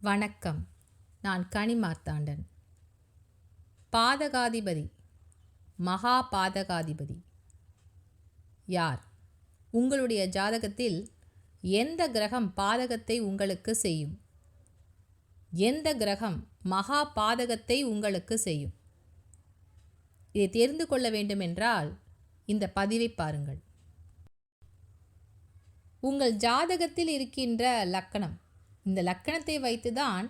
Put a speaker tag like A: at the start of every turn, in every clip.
A: வணக்கம். நான் கனிமார்த்தாண்டன் பாதகாதிபதி மகா பாதகாதிபதி யார்? உங்களுடைய ஜாதகத்தில் எந்த கிரகம் பாதகத்தை உங்களுக்கு செய்யும்? எந்த கிரகம் மகா பாதகத்தை உங்களுக்கு செய்யும்? இதை தெரிந்து கொள்ள வேண்டுமென்றால் இந்த பதிவை பாருங்கள். உங்கள் ஜாதகத்தில் இருக்கின்ற லக்கணம். இந்த லக்கணத்தை வைத்துதான்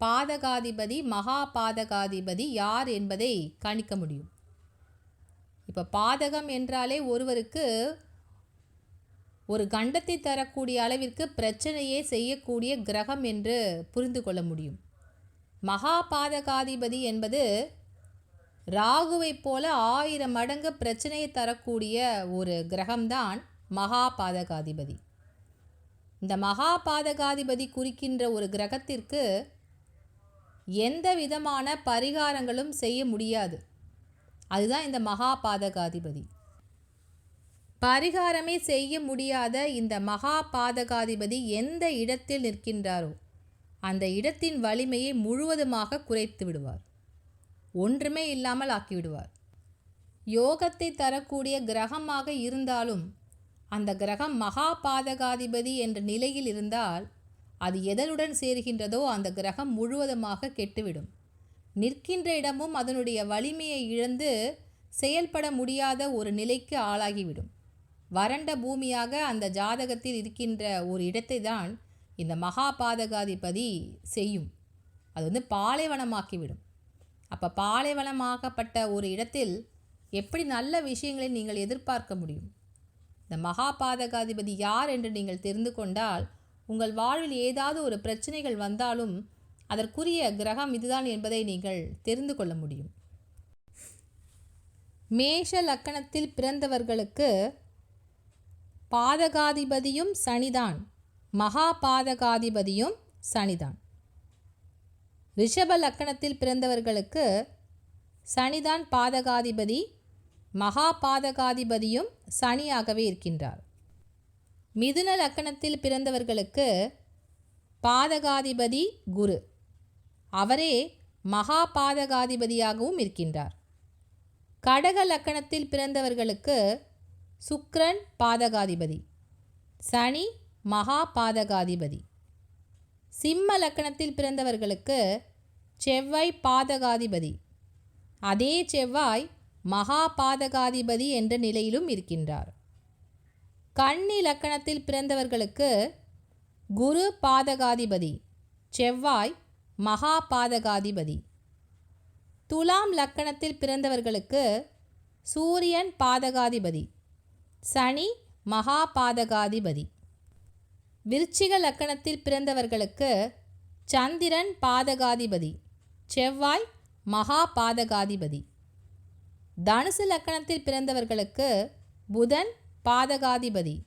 A: பாதகாதிபதி மகா பாதகாதிபதி யார் என்பதை கணிக்க முடியும். இப்போ பாதகம் என்றாலே ஒருவருக்கு ஒரு கண்டத்தை தரக்கூடிய அளவிற்கு பிரச்சனையே செய்யக்கூடிய கிரகம் என்று புரிந்து கொள்ள முடியும். மகா பாதகாதிபதி என்பது ராகுவைப் போல ஆயிரம் மடங்கு பிரச்சனையை தரக்கூடிய ஒரு கிரகம்தான் மகா பாதகாதிபதி இந்த மகா பாதகாதிபதி குறிக்கின்ற ஒரு கிரகத்திற்கு எந்த விதமான பரிகாரங்களும் செய்ய முடியாது. அதுதான் இந்த மகா பாதகாதிபதி பரிகாரமே செய்ய முடியாத இந்த மகா பாதகாதிபதி எந்த இடத்தில் நிற்கின்றாரோ அந்த இடத்தின் வலிமையை முழுவதுமாக குறைத்து விடுவார். ஒன்றுமே இல்லாமல் ஆக்கிவிடுவார் யோகத்தை தரக்கூடிய கிரகமாக இருந்தாலும் அந்த கிரகம் மகா பாதகாதிபதி என்ற நிலையில் இருந்தால் அது எதனுடன் சேர்கின்றதோ அந்த கிரகம் முழுவதுமாக கெட்டுவிடும். நிற்கின்ற இடமும் அதனுடைய வலிமையை இழந்து செயல்பட முடியாத ஒரு நிலைக்கு ஆளாகிவிடும். வறண்ட பூமியாக அந்த ஜாதகத்தில் இருக்கின்ற ஒரு இடத்தை தான் இந்த மகா பாதகாதிபதி செய்யும். அது வந்து பாலைவனமாக்கிவிடும். அப்போ பாலைவனமாக்கப்பட்ட ஒரு இடத்தில் எப்படி நல்ல விஷயங்களை நீங்கள் எதிர்பார்க்க முடியும்? இந்த மகா பாதகாதிபதி யார் என்று நீங்கள் தெரிந்து கொண்டால் உங்கள் வாழ்வில் ஏதாவது ஒரு பிரச்சனைகள் வந்தாலும் அதற்குரிய கிரகம் இதுதான் என்பதை நீங்கள் தெரிந்து கொள்ள முடியும். மேஷ லக்கணத்தில் பிறந்தவர்களுக்கு பாதகாதிபதியும் சனிதான். மகா பாதகாதிபதியும் சனிதான். ரிஷப லக்கணத்தில் பிறந்தவர்களுக்கு சனிதான் பாதகாதிபதி மகா பாதகாதிபதியும் சனியாகவே இருக்கின்றார். மிதுன லக்கணத்தில் பிறந்தவர்களுக்கு பாதகாதிபதி குரு. அவரே மகா பாதகாதிபதியாகவும் இருக்கின்றார். கடக லக்கணத்தில் பிறந்தவர்களுக்கு சுக்ரன் பாதகாதிபதி சனி மகா பாதகாதிபதி சிம்ம லக்கணத்தில் பிறந்தவர்களுக்கு செவ்வாய் பாதகாதிபதி. அதே செவ்வாய் மகாபாதகாதிபதி என்ற நிலையிலும் இருக்கின்றார். கன்னி லக்கணத்தில் பிறந்தவர்களுக்கு குரு பாதகாதிபதி செவ்வாய் மகாபாதகாதிபதி. துலாம் லக்கணத்தில் பிறந்தவர்களுக்கு சூரியன் பாதகாதிபதி சனி மகாபாதகாதிபதி. விருச்சிக லக்கணத்தில் பிறந்தவர்களுக்கு சந்திரன் பாதகாதிபதி செவ்வாய் மகாபாதகாதிபதி. தனுசு லக்கணத்தில் பிறந்தவர்களுக்கு புதன் பாதகாதிபதி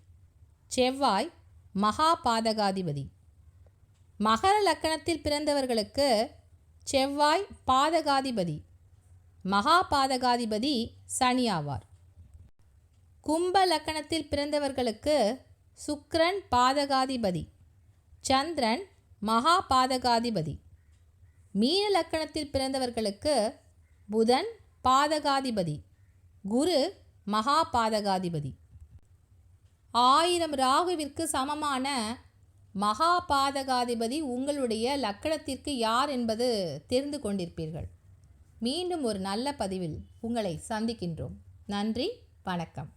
A: செவ்வாய் மகா பாதகாதிபதி மகர லக்கணத்தில் பிறந்தவர்களுக்கு செவ்வாய் பாதகாதிபதி மகா பாதகாதிபதி சனி ஆவார். கும்ப லக்கணத்தில் பிறந்தவர்களுக்கு சுக்ரன் பாதகாதிபதி சந்திரன் மகா பாதகாதிபதி மீன லக்கணத்தில் பிறந்தவர்களுக்கு புதன் பாதகாதிபதி. குரு மகா பாதகாதிபதி ஆயிரம் ராகுவிற்கு சமமான மகா பாதகாதிபதி உங்களுடைய லக்கணத்திற்கு யார் என்பது தெரிந்து கொண்டிருப்பீர்கள். மீண்டும் ஒரு நல்ல பதிவில் உங்களை சந்திக்கின்றோம். நன்றி வணக்கம்.